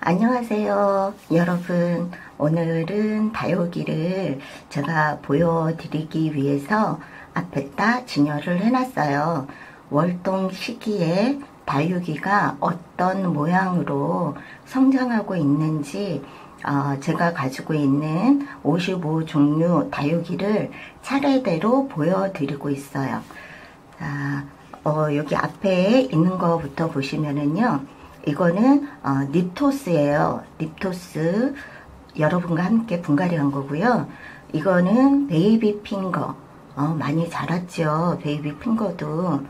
안녕하세요 여러분. 오늘은 다육이를 제가 보여드리기 위해서 앞에다 진열을 해놨어요. 월동 시기에 다육이가 어떤 모양으로 성장하고 있는지 어, 제가 가지고 있는 55종류 다육이를 차례대로 보여드리고 있어요. 자, 어, 여기 앞에 있는 것부터 보시면은요 이거는 어, 립토스예요. 립토스 여러분과 함께 분갈이 한 거고요. 이거는 베이비 핑거 어, 많이 자랐죠. 베이비 핑거도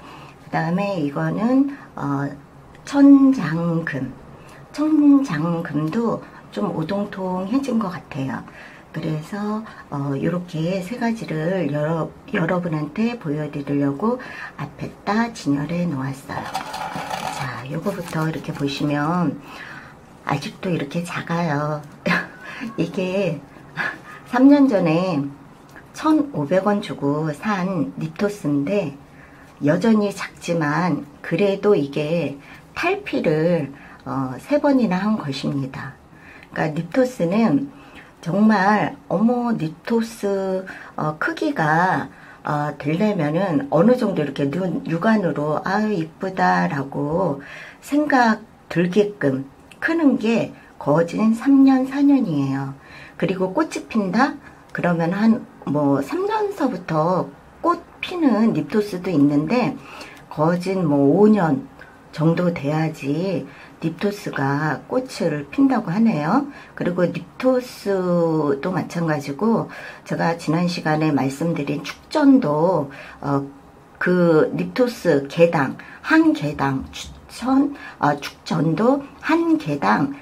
그 다음에 이거는 어, 천장금 천장금도 좀 오동통해진 것 같아요. 그래서 어, 이렇게 세 가지를 여러, 여러분한테 보여드리려고 앞에다 진열해 놓았어요. 자, 요거부터 이렇게 보시면 아직도 이렇게 작아요. 이게 3년 전에 1,500원 주고 산 립토스인데 여전히 작지만 그래도 이게 탈피를 어, 3번이나 한 것입니다. 그러니까 립토스는 정말 어머 립토스 어, 크기가 어, 되려면은 어느 정도 이렇게 눈 육안으로 아유 이쁘다라고 생각 들게끔 크는 게 거진 3년 4년이에요. 그리고 꽃이 핀다? 그러면 한 뭐 3년서부터 꽃 피는 립토스도 있는데 거진 뭐 5년 정도 돼야지 립토스가 꽃을 핀다고 하네요. 그리고 립토스도 마찬가지고 제가 지난 시간에 말씀드린 축전도 어, 그 립토스 개당 한 개당 축전 어, 축전도 한 개당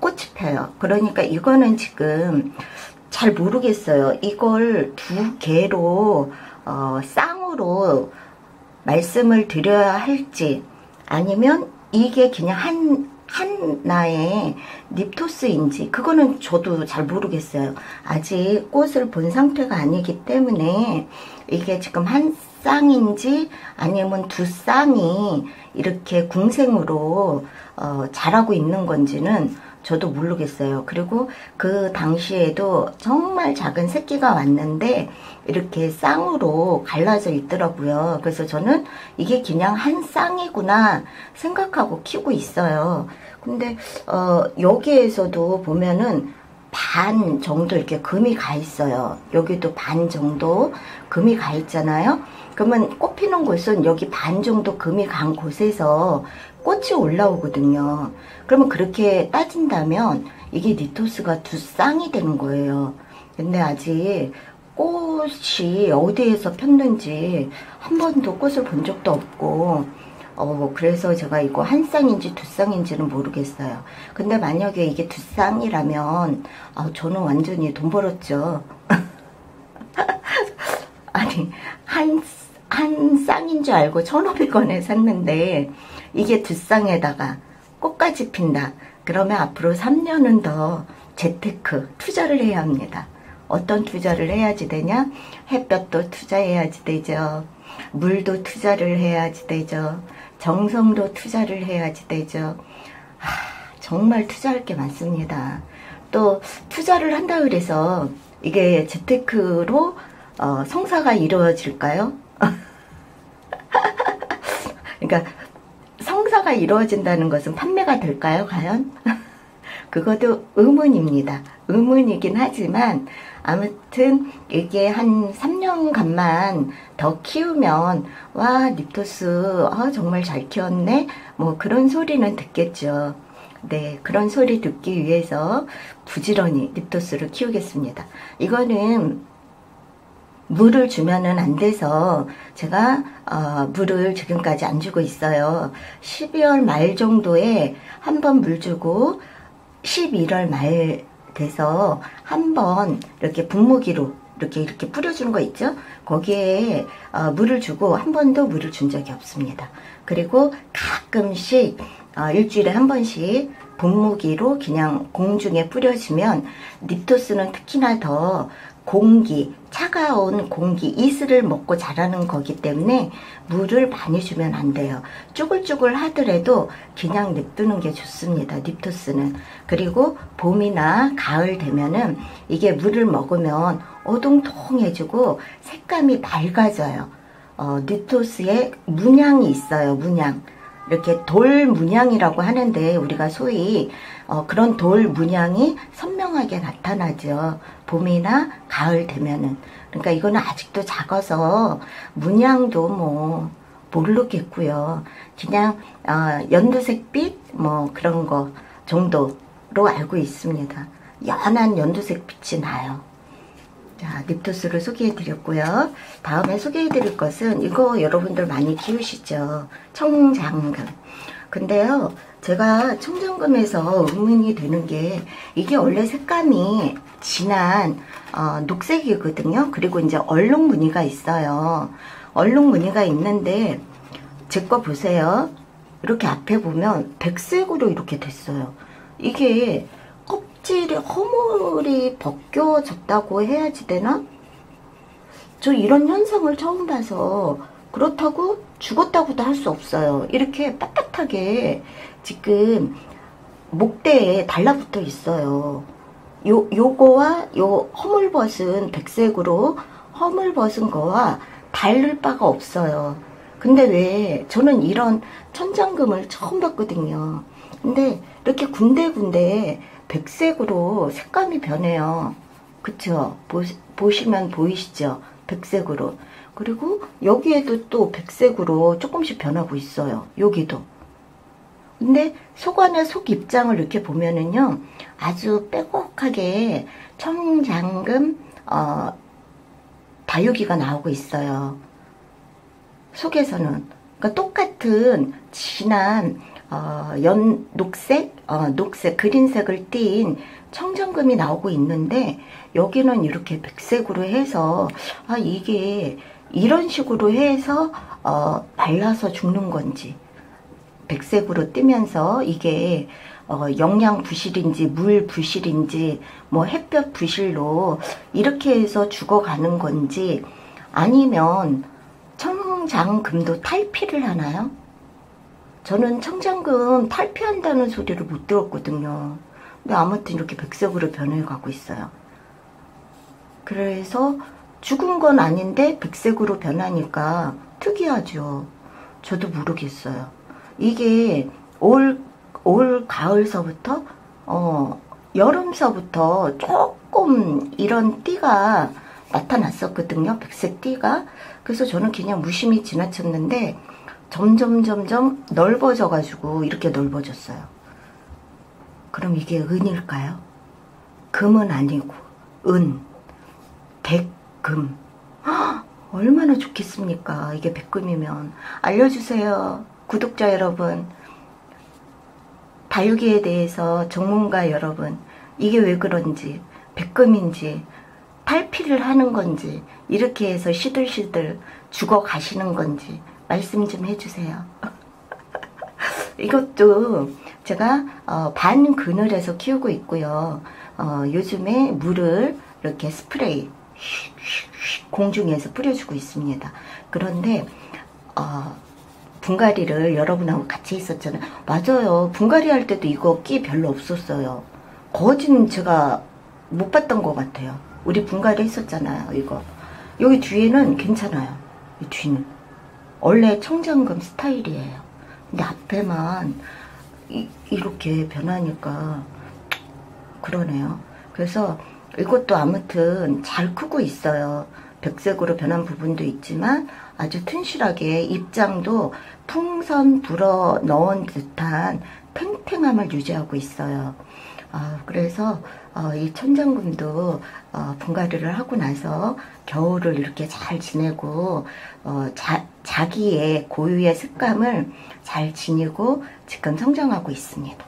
꽃이 펴요. 그러니까 이거는 지금 잘 모르겠어요. 이걸 두 개로 어, 쌍으로 말씀을 드려야 할지 아니면 이게 그냥 한 하나의 립토스인지 그거는 저도 잘 모르겠어요. 아직 꽃을 본 상태가 아니기 때문에 이게 지금 한 쌍인지 아니면 두 쌍이 이렇게 궁생으로 어, 자라고 있는 건지는 저도 모르겠어요. 그리고 그 당시에도 정말 작은 새끼가 왔는데 이렇게 쌍으로 갈라져 있더라고요. 그래서 저는 이게 그냥 한 쌍이구나 생각하고 키고 있어요. 근데 어, 여기에서도 보면은 반 정도 이렇게 금이 가 있어요. 여기도 반 정도 금이 가 있잖아요. 그러면 꽃 피는 곳은 여기 반 정도 금이 간 곳에서 꽃이 올라오거든요. 그러면 그렇게 따진다면 이게 니토스가 두 쌍이 되는 거예요. 근데 아직 꽃이 어디에서 폈는지 한 번도 꽃을 본 적도 없고 어 그래서 제가 이거 한 쌍인지 두 쌍인지는 모르겠어요. 근데 만약에 이게 두 쌍이라면 아 저는 완전히 돈 벌었죠. 아니 한, 한 쌍인 줄 알고 1,500원에 샀는데 이게 두 쌍에다가 꽃까지 핀다. 그러면 앞으로 3년은 더 재테크 투자를 해야 합니다. 어떤 투자를 해야지 되냐? 햇볕도 투자해야지 되죠. 물도 투자를 해야지 되죠. 정성도 투자를 해야지 되죠. 하, 정말 투자할 게 많습니다. 또 투자를 한다 그래서 이게 재테크로 어, 성사가 이루어질까요? 그러니까 성사가 이루어진다는 것은 판매가 될까요? 과연? 그것도 의문입니다. 의문이긴 하지만 아무튼 이게 한 3년간만 더 키우면 와 립토스 아, 정말 잘 키웠네 뭐 그런 소리는 듣겠죠. 네 그런 소리 듣기 위해서 부지런히 립토스를 키우겠습니다. 이거는 물을 주면은 안 돼서 제가 어, 물을 지금까지 안 주고 있어요. 12월 말 정도에 한 번 물 주고 11월 말 돼서 한 번 이렇게 분무기로 이렇게 이렇게 뿌려주는 거 있죠? 거기에 어, 물을 주고 한 번도 물을 준 적이 없습니다. 그리고 가끔씩 어, 일주일에 한 번씩 분무기로 그냥 공중에 뿌려주면 립토스는 특히나 더 공기, 차가운 공기, 이슬을 먹고 자라는 거기 때문에 물을 많이 주면 안 돼요. 쭈글쭈글 하더라도 그냥 냅두는 게 좋습니다. 립토스는. 그리고 봄이나 가을 되면은 이게 물을 먹으면 어동통해지고 색감이 맑아져요. 어, 립토스에 문양이 있어요. 문양. 이렇게 돌 문양이라고 하는데 우리가 소위 어, 그런 돌 문양이 선명하게 나타나죠. 봄이나 가을 되면은. 그러니까 이거는 아직도 작아서 문양도 뭐 모르겠고요. 그냥 어, 연두색빛 뭐 그런 거 정도로 알고 있습니다. 연한 연두색 빛이 나요. 자, 립토스를 소개해 드렸고요. 다음에 소개해 드릴 것은 이거 여러분들 많이 키우시죠. 청장금. 근데요, 제가 청장금에서 의문이 되는 게 이게 원래 색감이 진한 어, 녹색이거든요. 그리고 이제 얼룩 무늬가 있어요. 얼룩 무늬가 있는데 제 거 보세요. 이렇게 앞에 보면 백색으로 이렇게 됐어요. 이게 껍질이 허물이 벗겨졌다고 해야지 되나? 저 이런 현상을 처음 봐서 그렇다고 죽었다고도 할 수 없어요. 이렇게 빳빳하게 지금 목대에 달라붙어 있어요. 요, 요거와 요 허물벗은 백색으로 허물벗은 거와 다를 바가 없어요. 근데 왜 저는 이런 천장금을 처음 봤거든요. 근데 이렇게 군데군데 백색으로 색감이 변해요. 그쵸? 보시, 보시면 보이시죠? 백색으로. 그리고 여기에도 또 백색으로 조금씩 변하고 있어요. 여기도. 근데 속 안에 속 입장을 이렇게 보면은요. 아주 빼곡하게 청장금 어, 다육이가 나오고 있어요. 속에서는. 그러니까 똑같은 진한 어, 연 녹색, 어, 녹색, 그린색을 띤 청정금이 나오고 있는데 여기는 이렇게 백색으로 해서 아 이게 이런 식으로 해서 어, 말라서 죽는 건지 백색으로 뜨면서 이게 어, 영양 부실인지 물 부실인지 뭐 햇볕 부실로 이렇게 해서 죽어가는 건지 아니면 청장금도 탈피를 하나요? 저는 청장금 탈피한다는 소리를 못 들었거든요. 근데 아무튼 이렇게 백색으로 변해가고 있어요. 그래서 죽은 건 아닌데 백색으로 변하니까 특이하죠. 저도 모르겠어요. 이게 올, 올 가을서부터, 어, 여름서부터 조금 이런 띠가 나타났었거든요. 백색 띠가. 그래서 저는 그냥 무심히 지나쳤는데, 점점 점점 넓어져 가지고 이렇게 넓어졌어요. 그럼 이게 은일까요? 금은 아니고 은, 백금. 얼마나 좋겠습니까? 이게 백금이면 알려주세요. 구독자 여러분. 다육이에 대해서 전문가 여러분. 이게 왜 그런지 백금인지 탈피를 하는 건지 이렇게 해서 시들시들 죽어 가시는 건지 말씀 좀 해주세요. 이것도 제가 어, 반 그늘에서 키우고 있고요. 어, 요즘에 물을 이렇게 스프레이 공중에서 뿌려주고 있습니다. 그런데 어, 분갈이를 여러분하고 같이 있었잖아요. 맞아요. 분갈이 할 때도 이거 끼 별로 없었어요. 거진 제가 못 봤던 것 같아요. 우리 분갈이 했었잖아요. 이거 여기 뒤에는 괜찮아요. 이 뒤는. 원래 청장금 스타일이에요. 근데 앞에만 이, 이렇게 변하니까 그러네요. 그래서 이것도 아무튼 잘 크고 있어요. 백색으로 변한 부분도 있지만 아주 튼실하게 입장도 풍선 불어 넣은 듯한 탱탱함을 유지하고 있어요. 어, 그래서 어, 이 천장금도 어, 분갈이를 하고 나서 겨울을 이렇게 잘 지내고 어, 자, 자기의 고유의 습감을 잘 지니고 지금 성장하고 있습니다.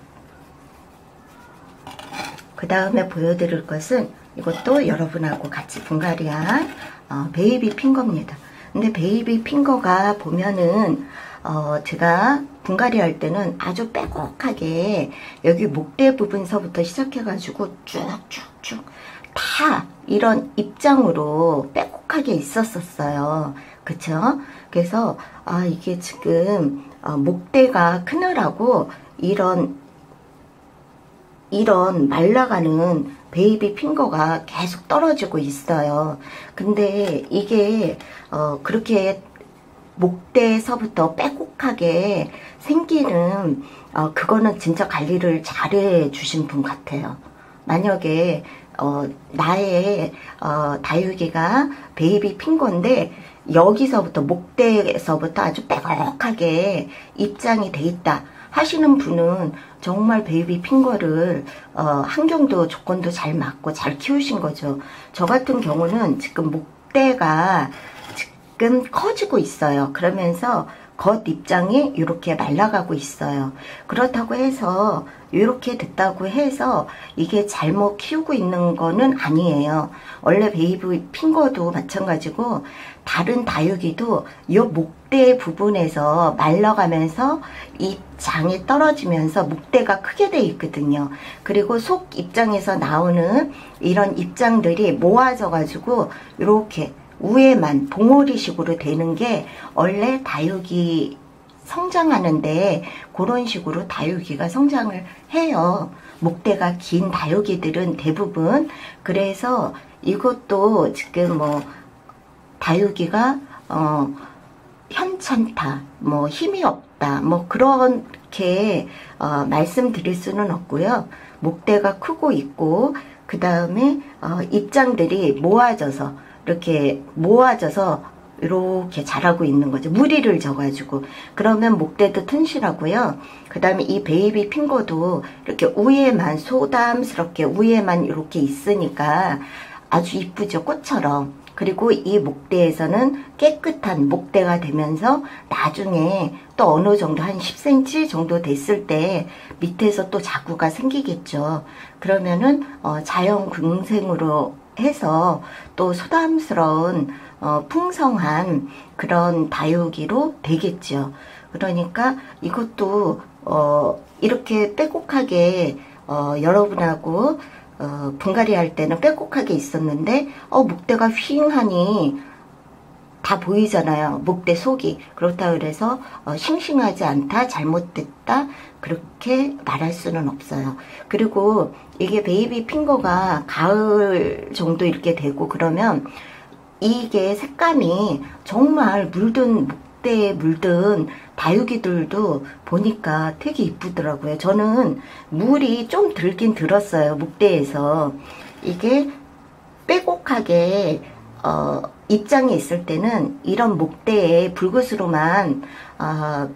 그 다음에 보여드릴 것은 이것도 여러분하고 같이 분갈이한 어, 베이비 핑거입니다. 근데 베이비 핑거가 보면은 어, 제가 분갈이 할 때는 아주 빼곡하게 여기 목대 부분서부터 시작해가지고 쭉쭉쭉 다 이런 입장으로 빼곡하게 있었었어요. 그쵸? 그래서 아 이게 지금 어, 목대가 크느라고 이런 이런 말라가는 베이비 핑거가 계속 떨어지고 있어요. 근데 이게 어 그렇게 목대에서부터 빼곡하게 생기는 어 그거는 진짜 관리를 잘해 주신 분 같아요. 만약에 어 나의 어 다육이가 베이비 핑거인데 여기서부터 목대에서부터 아주 빼곡하게 입장이 돼 있다 하시는 분은 정말 베이비 핑거를 어, 환경도 조건도 잘 맞고 잘 키우신 거죠. 저 같은 경우는 지금 목대가 지금 커지고 있어요. 그러면서 겉 입장이 이렇게 말라가고 있어요. 그렇다고 해서 이렇게 됐다고 해서 이게 잘못 키우고 있는 거는 아니에요. 원래 베이비 핑거도 마찬가지고 다른 다육이도 이 목대 부분에서 말라가면서 이 장이 떨어지면서 목대가 크게 돼 있거든요. 그리고 속 입장에서 나오는 이런 입장들이 모아져 가지고 이렇게 위에만 봉오리식으로 되는 게 원래 다육이 성장하는데 그런 식으로 다육이가 성장을 해요. 목대가 긴 다육이들은 대부분 그래서 이것도 지금 뭐 다육이가 어 현찮다 뭐 힘이 없다 뭐 그렇게 어 말씀드릴 수는 없고요. 목대가 크고 있고 그 다음에 어 입장들이 모아져서 이렇게 모아져서 이렇게 자라고 있는 거죠. 무리를 져가지고. 그러면 목대도 튼실하고요. 그 다음에 이 베이비 핑거도 이렇게 위에만 소담스럽게 위에만 이렇게 있으니까 아주 이쁘죠. 꽃처럼. 그리고 이 목대에서는 깨끗한 목대가 되면서 나중에 또 어느 정도 한 10cm 정도 됐을 때 밑에서 또 자구가 생기겠죠. 그러면은 어 자연 궁생으로 해서 또 소담스러운 어, 풍성한 그런 다육이로 되겠죠. 그러니까 이것도 어, 이렇게 빼곡하게 어, 여러분하고 어, 분갈이 할 때는 빼곡하게 있었는데 어, 목대가 휘잉하니 다 보이잖아요. 목대 속이. 그렇다 그래서 어, 싱싱하지 않다, 잘못됐다 그렇게 말할 수는 없어요. 그리고 이게 베이비 핑거가 가을 정도 이렇게 되고 그러면 이게 색감이 정말 물든 목대에 물든 다육이들도 보니까 되게 이쁘더라고요. 저는 물이 좀 들긴 들었어요. 목대에서. 이게 빼곡하게 어, 입장에 있을 때는 이런 목대에 붉은으로만 어,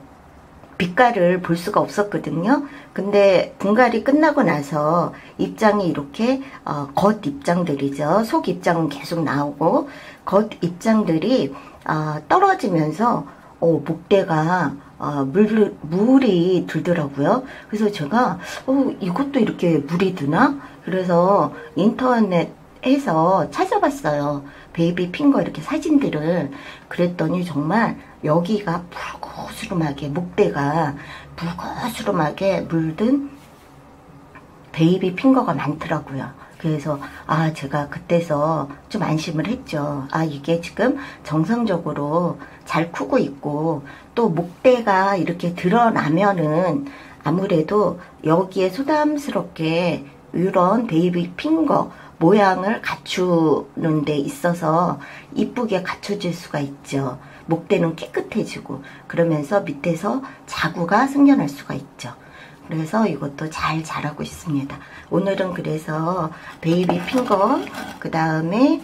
빛깔을 볼 수가 없었거든요. 근데 분갈이 끝나고 나서 입장이 이렇게 어, 겉 입장들이죠. 속 입장은 계속 나오고 겉 입장들이 어, 떨어지면서 어, 목대가 어, 물, 물이 들더라고요. 그래서 제가 어, 이것도 이렇게 물이 드나? 그래서 인터넷에서 찾아봤어요. 베이비 핑거 이렇게 사진들을 그랬더니 정말 여기가 불고스름하게 목대가 불고스름하게 물든 베이비 핑거가 많더라고요. 그래서 아 제가 그때서 좀 안심을 했죠. 아 이게 지금 정상적으로 잘 크고 있고 또 목대가 이렇게 드러나면은 아무래도 여기에 소담스럽게 이런 베이비 핑거 모양을 갖추는 데 있어서 이쁘게 갖춰질 수가 있죠. 목대는 깨끗해지고 그러면서 밑에서 자구가 생겨날 수가 있죠. 그래서 이것도 잘 자라고 있습니다. 오늘은 그래서 베이비 핑거 그 다음에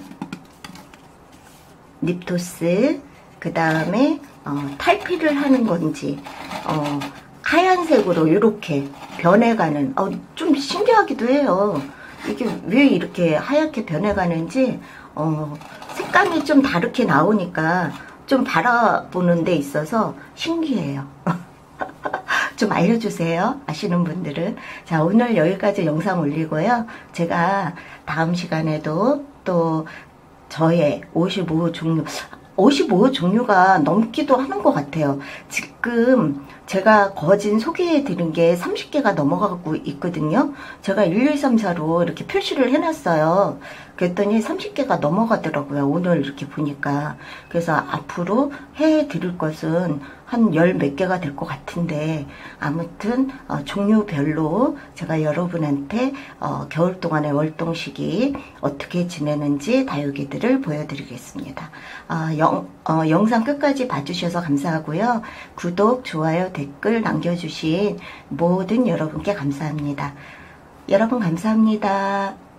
립토스 그 다음에 어, 탈피를 하는 건지 어, 하얀색으로 이렇게 변해가는 어, 좀 신기하기도 해요. 이게 왜 이렇게 하얗게 변해가는지 어, 색감이 좀 다르게 나오니까 좀 바라보는 데 있어서 신기해요. 좀 알려주세요. 아시는 분들은. 자, 오늘 여기까지 영상 올리고요. 제가 다음 시간에도 또 저의 55 종류 55 종류가 넘기도 하는 것 같아요. 지금 제가 거진 소개해 드린 게 30개가 넘어가고 있거든요. 제가 1, 2, 3, 4로 이렇게 표시를 해놨어요. 그랬더니 30개가 넘어가더라고요. 오늘 이렇게 보니까. 그래서 앞으로 해 드릴 것은 한 열 몇 개가 될 것 같은데 아무튼 어, 종류별로 제가 여러분한테 어, 겨울 동안의 월동식이 어떻게 지내는지 다육이들을 보여드리겠습니다. 어, 영, 어, 영상 끝까지 봐주셔서 감사하고요. 구독, 좋아요, 댓글 남겨주신 모든 여러분께 감사합니다. 여러분 감사합니다.